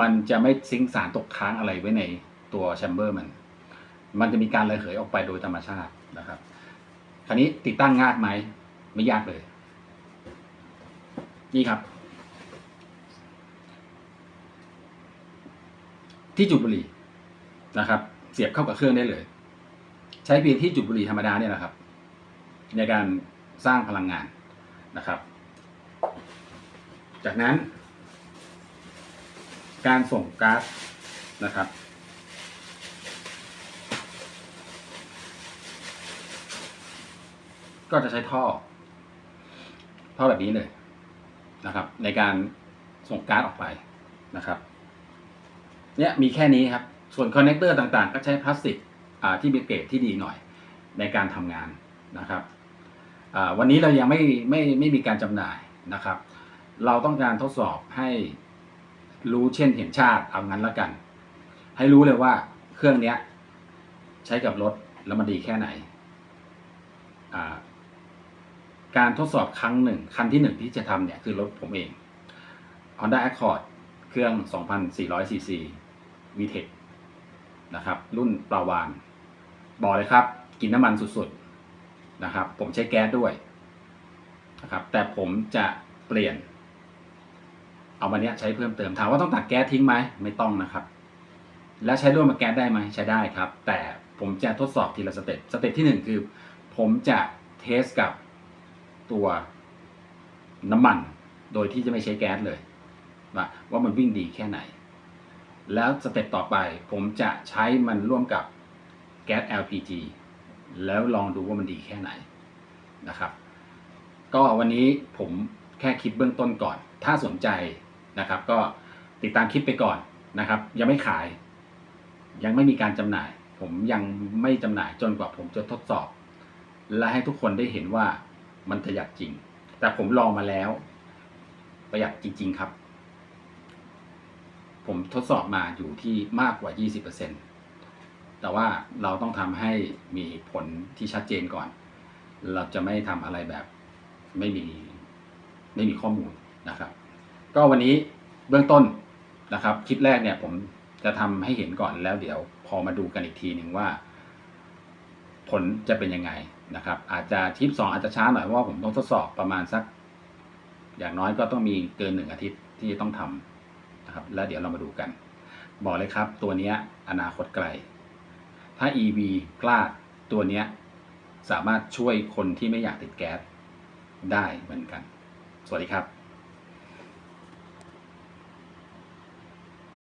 มันจะไม่ซิงสารตกค้างอะไรไว้ในตัวแชมเบอร์มัน มันจะมีการระเหยออกไปโดยธรรมชาตินะครับ คราวนี้ติดตั้งง่ายไหม ไม่ยากเลย นี่ครับ ที่จุดบุหรี่นะครับ เสียบเข้ากับเครื่องได้เลย ใช้เพียงที่จุดบุหรี่ธรรมดาเนี่ยแหละครับ ในการสร้างพลังงานนะครับ จากนั้น การส่งก๊าซนะครับ ก็จะใช้ท่อ ท่อแบบนี้เลยนะครับ ในการส่งก๊าซออกไปนะครับเนี่ยมีแค่นี้ครับ ส่วนคอนเนคเตอร์ต่างๆ ก็ใช้พลาสติกที่มีเกรดที่ดีหน่อยในการทำงานนะครับวันนี้เรายังไม่ไม่ไม่มีการจำหน่ายนะครับ เราต้องการทดสอบให้ รู้เช่นเห็นชาติเอางั้นละกัน ให้รู้เลยว่าเครื่องเนี้ย ใช้กับรถแล้วมันดีแค่ไหน การทดสอบครั้งหนึ่งคันที่หนึ่งที่จะทำเนี่ยคือรถผมเอง Honda Accord เครื่อง 2,400 cc VTEC นะครับ รุ่นปลาวาน บอกเลยครับ กินน้ำมันสุดๆนะครับ ผมใช้แก๊สด้วยนะครับ แต่ผมจะเปลี่ยน เอามาเนี้ยใช้เพิ่มเติมถามว่าต้องตัดแก๊สทิ้งไหมไม่ต้องนะครับ แล้วใช้ร่วมกับแก๊สได้ไหมใช้ได้ครับ แต่ผมจะทดสอบทีละสเต็ปสเต็ปที่หนึ่งคือ ผมจะเทสกับตัวน้ำมัน โดยที่จะไม่ใช้แก๊สเลยว่าว่ามันวิ่งดีแค่ไหน แล้วสเต็ปต่อไปผมจะใช้มันร่วมกับแก๊ส LPG แล้วลองดูว่ามันดีแค่ไหนนะครับ ก็วันนี้ผมแค่คลิปเบื้องต้นก่อน ถ้าสนใจ นะครับ ก็ติดตามคลิปไปก่อนนะครับ ยังไม่ขาย ยังไม่มีการจำหน่าย ผมยังไม่จำหน่ายจนกว่าผมจะทดสอบ และให้ทุกคนได้เห็นว่ามันประหยัดจริง แต่ผมลองมาแล้ว ประหยัดจริง ๆครับ ผมทดสอบมาอยู่ที่มากกว่า 20%แต่ว่าเราต้องทำให้มีผลที่ชัดเจนก่อน เราจะไม่ทำอะไรแบบไม่มีไม่มีข้อมูลนะครับ ก็วันนี้เบื้องต้นนะครับ คลิปแรกเนี่ยผมจะทำให้เห็นก่อนแล้วเดี๋ยวพอมาดูกันอีกทีหนึ่งว่า ผลจะเป็นยังไงนะครับ อาจจะทริปสองอาจจะช้าหน่อยเพราะว่าผมต้องทดสอบประมาณสัก อย่างน้อยก็ต้องมีเกินหนึ่งอาทิตย์ที่ต้องทำนะครับ แล้วเดี๋ยวเรามาดูกัน บอกเลยครับ ตัวนี้อนาคตไกล ถ้า EV พลาดตัวนี้สามารถช่วยคนที่ไม่อยากติดแก๊สได้เหมือนกัน สวัสดีครับ